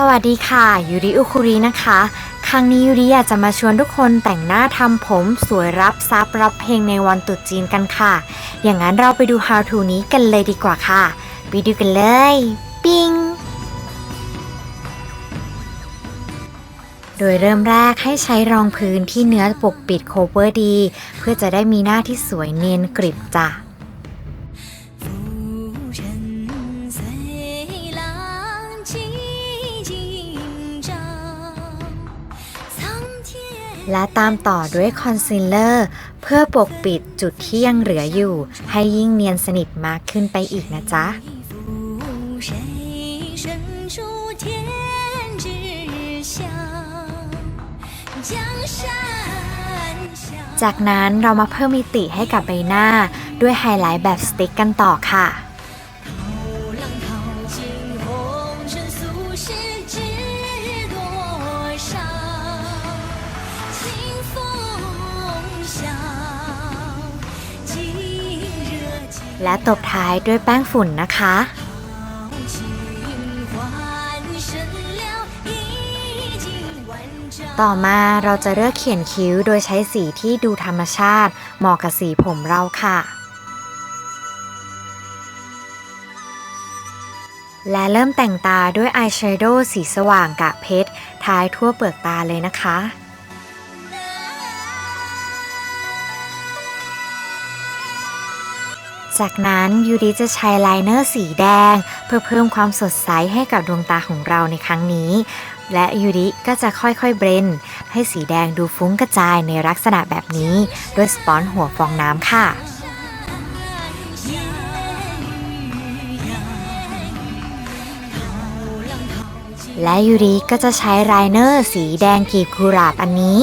สวัสดีค่ะยูริอุคุรินะคะ ครั้งนี้ยูริอยากจะมาชวนทุกคนแต่งหน้าทำผมสวยรับซับรับเพลงในวันตรุษจีนกันค่ะ อย่างนั้นเราไปดู how to นี้กันเลยดีกว่าค่ะ ไปดูกันเลย ปิ้ง โดยเริ่มแรกให้ใช้รองพื้นที่เนื้อปกปิดโคเวอร์ดี เพื่อจะได้มีหน้าที่สวยเนียนกริบจ้ะ และตามต่อด้วยคอนซีลเลอร์ เพื่อปกปิดจุดที่ยังเหลืออยู่ ให้ยิ่งเนียนสนิทมากขึ้นไปอีกนะจ๊ะจากนั้นเรามาเพิ่มมิติให้กับใบหน้าด้วยไฮไลท์แบบสติ๊กกันต่อค่ะ และตบท้ายด้วยแป้งฝุ่นนะคะ ต่อมาเราจะเลือกเขียนคิ้วโดยใช้สีที่ดูธรรมชาติ เหมาะกับสีผมเราค่ะ และเริ่มแต่งตาด้วยอายแชโดว์สีสว่างกะเพชรท้ายทั่วเปลือกตาเลยนะคะ จากนั้นยูริจะใช้ไลเนอร์สีแดง เพื่อเพิ่มความสดใสให้กับดวงตาของเราในครั้งนี้ และยูริก็จะค่อยๆเบรนให้สีแดงดูฟุ้งกระจายในลักษณะแบบนี้ด้วยสปอนหัวฟองน้ำค่ะและยูริก็จะใช้ไลเนอร์สีแดงกลีบกุหลาบอันนี้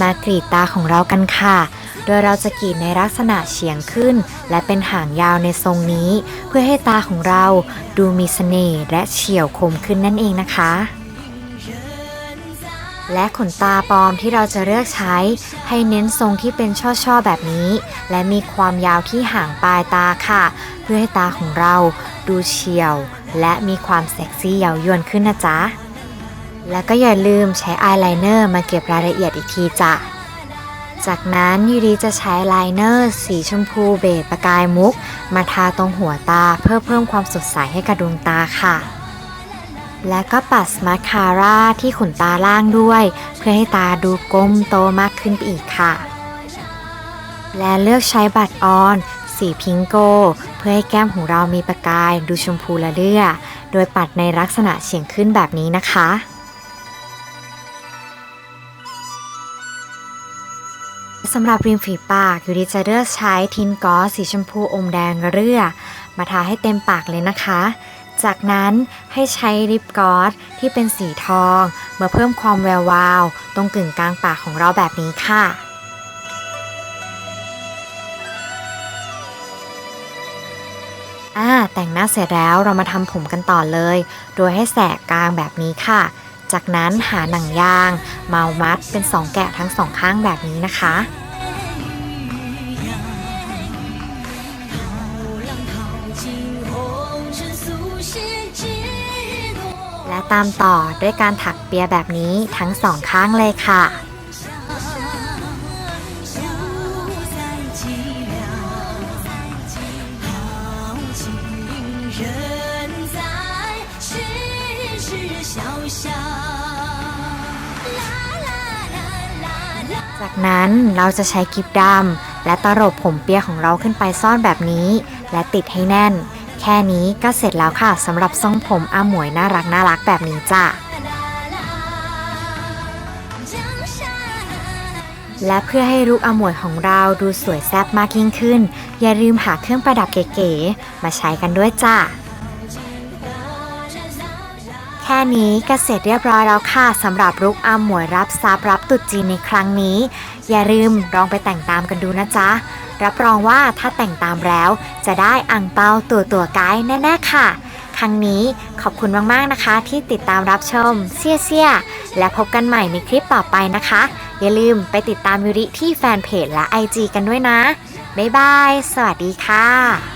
มากรีดตาของเรากันค่ะ โดยเราจะกรีดในลักษณะเฉียงขึ้น และเป็นหางยาวในทรงนี้ เพื่อให้ตาของเราดูมีเสน่ห์และเฉียวคมขึ้นนั่นเองนะคะ และขนตาปลอมที่เราจะเลือกใช้ ให้เน้นทรงที่เป็นช่อๆแบบนี้ และมีความยาวที่ห่างปลายตาค่ะ เพื่อให้ตาของเราดูเฉียว และมีความเซ็กซี่เย้ายวนขึ้นนะจ๊ะ แล้วก็อย่าลืมใช้อายไลเนอร์มาเก็บรายละเอียดอีกทีจ้ะ จากนั้นยูรีจะใช้ไลเนอร์สีชมพูเบจประกายมุก มาทาตรงหัวตาเพื่อเพิ่มความสดใสให้กับดวงตาค่ะ และก็ปัดมาคาร่าที่ขนตาล่างด้วย เพื่อให้ตาดูกลมโตมากขึ้นไปอีกค่ะ และเลือกใช้บัตรออน สีพิงโก เพื่อให้แก้มของเรามีประกายดูชมพูละเลือ โดยปัดในลักษณะเฉียงขึ้นแบบนี้นะคะ สำหรับริมฝีปากยูริจะเลือกใช้ทินกอสสีชมพูอมแดงเรือมาทาให้เต็มปากเลยนะคะ จากนั้นให้ใช้ลิปกอสที่เป็นสีทอง มาเพิ่มความแวววาว ตรงกึ่งกลางปากของเราแบบนี้ค่ะอ่าแต่งหน้าเสร็จแล้วเรามาทำผมกันต่อเลย โดยให้แสกกลางแบบนี้ค่ะ จากนั้นหาหนังยาง เมามัดเป็นสองแกะทั้งสองข้างแบบนี้นะคะและตามต่อด้วยการถักเปียแบบนี้ทั้งสองข้างเลยค่ะ จากนั้นเราจะใช้กิบดำและตลบผมเปียของเราขึ้นไปซ่อนแบบนี้ และติดให้แน่น แค่นี้ก็เสร็จแล้วค่ะสำหรับทรงผมอาหมวยน่ารักน่ารักแบบนี้จ้ะและเพื่อให้ลุคอาหมวยของเราดูสวยแซ่บมากยิ่งขึ้น อย่าลืมหาเครื่องประดับเก๋ๆมาใช้กันด้วยจ้ะ แค่นี้ก็เสร็จเรียบร้อยแล้วค่ะสำหรับลุกอาหมวยรับซับรับตรุษจีนในครั้งนี้ อย่าลืมลองไปแต่งตามกันดูนะจ๊ะ รับรองว่าถ้าแต่งตามแล้ว จะได้อ่งเปาตัวตัวไกด์แน่ๆค่ะ ครั้งนี้ขอบคุณมากๆนะคะ ที่ติดตามรับชมเซี่ยเซียๆและพบกันใหม่ในคลิปต่อไปนะคะ อย่าลืมไปติดตามยูริที่แฟนเพจและ IG กันด้วยนะบ๊ายบาย สวัสดีค่ะ